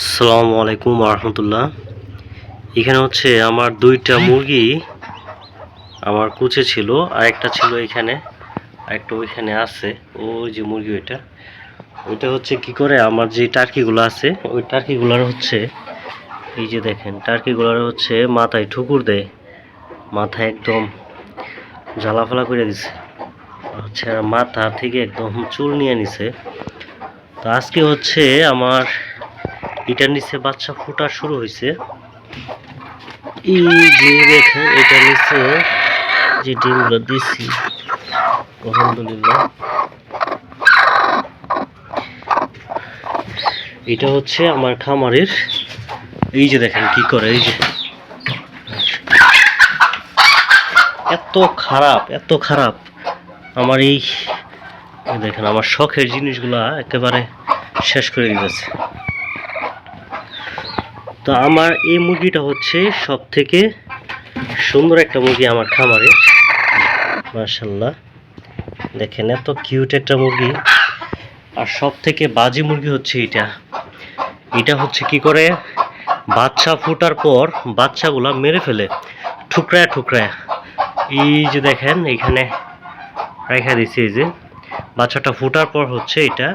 আসসালামু আলাইকুম রহমতুল্লাহ। এখানে হচ্ছে আমার দুইটা মুরগি, আমার কুচে ছিল আর একটা ছিল এখানে একটা ওইখানে আছে, ওই যে মুরগি ওইটা। ওইটা হচ্ছে কি করে, আমার যে টার্কিগুলো আছে, ওই টার্কিগুলোর হচ্ছে, এই যে দেখেন, টার্কিগুলোর হচ্ছে মাথায় ঠুকুর দেয়, মাথায় একদম জ্বালাফালা করে দিছে। হচ্ছে মাথা থেকে একদম চুল নিয়ে নিছে। তো আজকে হচ্ছে আমার এটার নিচে বাচ্চা ফোটা শুরু হয়েছে। এই যে দেখেন, এটা নিচে যে ডিমগুলো দিছি, আলহামদুলিল্লাহ। এটা হচ্ছে আমার খামারের, এই যে দেখেন কি করে, এই যে। এত খারাপ এত খারাপ। আমার এই দেখেন, আমার শখের জিনিসগুলা একেবারে শেষ করে দিতেছে। তো আমার এই মুরগিটা হচ্ছে সব থেকে সুন্দর একটা মুরগি আমার খামারে। মার্শাল্লাহ দেখেন এত কিউট একটা মুরগি। আর সব থেকে বাজি মুরগি হচ্ছে এটা। এটা হচ্ছে কি করে? বাচ্চা ফোটার পর বাচ্চাগুলা মেরে ফেলে। ঠুকরায় ঠুকরায়। এই যে দেখেন, এখানে রেখা দিছি এই যে। বাচ্চাটা ফোটার পর হচ্ছে এটা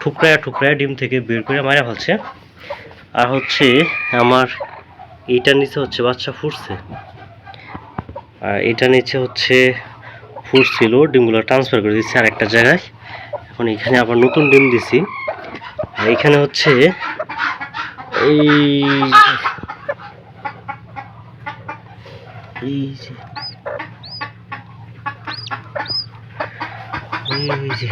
ঠুকরায় ঠুকরায় ডিম থেকে বের করে মারা ফেলছে। আর হচ্ছে আমার এইটা নিচে হচ্ছে বাচ্চা ফুটছে। আর এটা নিচে হচ্ছে ফুটছিল, ডিমগুলো ট্রান্সফার করে দিচ্ছি আর একটা জায়গায়। এখন এখানে আবার নতুন ডিম দিছি। আর এখানে হচ্ছে এই এই যে এই যে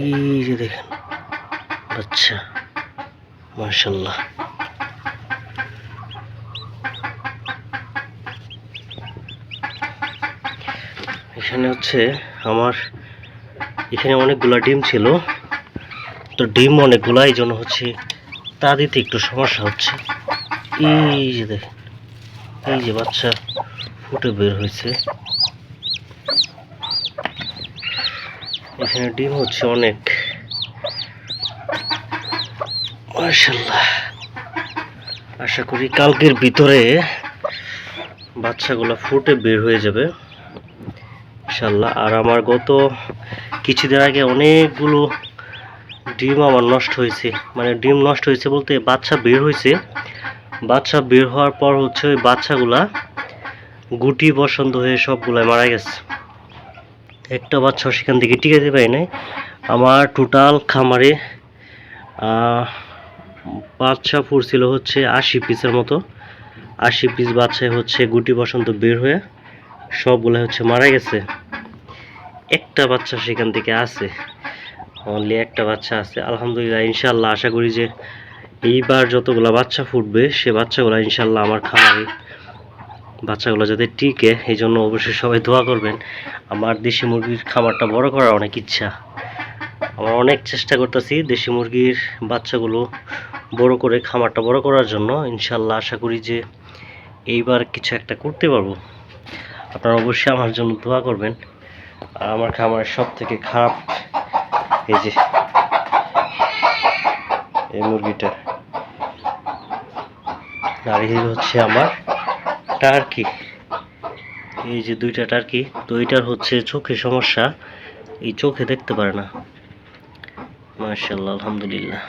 এই যে দেখেন আচ্ছা মাশাআল্লাহ এখানে হচ্ছে আমার, এখানে অনেকগুলা ডিম ছিল। তো ডিম অনেকগুলা এই জন্য হচ্ছে তা দিতে একটু সমস্যা হচ্ছে। এই যে দেখেন, এই যে বাচ্চা ফুটে বের হয়েছে। এখানে ডিম হচ্ছে অনেক। মার্শাল্লাহ আশা করি কালকের ভিতরে বাচ্চাগুলো ফুটে বের হয়ে যাবে। ইনশাল্লাহ আর আমার গত কিছুদিন আগে অনেকগুলো ডিম আমার নষ্ট হয়েছে। মানে ডিম নষ্ট হয়েছে বলতে বাচ্চা বের হয়েছে। বাচ্চা বের হওয়ার পর হচ্ছে ওই বাচ্চাগুলা গুটি বসন্ত হয়ে সবগুলাই মারা গেছে। একটা বাচ্চা সেখান থেকে টিকাতে পারি নাই। আমার টোটাল খামারে বাচ্চা ফুটছিল হচ্ছে আশি পিসের মতো। আশি পিস বাচ্চায় হচ্ছে গুটি বসন্ত বের হয়ে সবগুলো হচ্ছে মারা গেছে। একটা বাচ্চা সেখান থেকে আছে। অনলি একটা বাচ্চা আছে। আলহামদুলিল্লাহ ইনশাল্লাহ আশা করি যে এইবার যতগুলো বাচ্চা ফুটবে, সে বাচ্চাগুলো ইনশাল্লাহ আমার খামারে বাচ্চাগুলো যাতে টিকে, এই জন্য অবশ্যই সবাই দোয়া করবেন। আমার দেশি মুরগির খামারটা বড় করার অনেক ইচ্ছা। আমার অনেক চেষ্টা করতেছি দেশি মুরগির বাচ্চাগুলো বড় করে, খামারটা বড় করার জন্য। ইনশাল্লাহ আশা করি যে এইবার কিছু একটা করতে পারব। আপনারা অবশ্যই আমার জন্য দোয়া করবেন। আর আমার খামারের সব থেকে খারাপ এই যে, এই মুরগিটা আর এই হচ্ছে আমার টার্কি এই যে দুইটা টার্কি তো এটার হচ্ছে চোখে সমস্যা, এই চোখে দেখতে পারে না। মার্শাল্লাহ আলহামদুলিল্লাহ।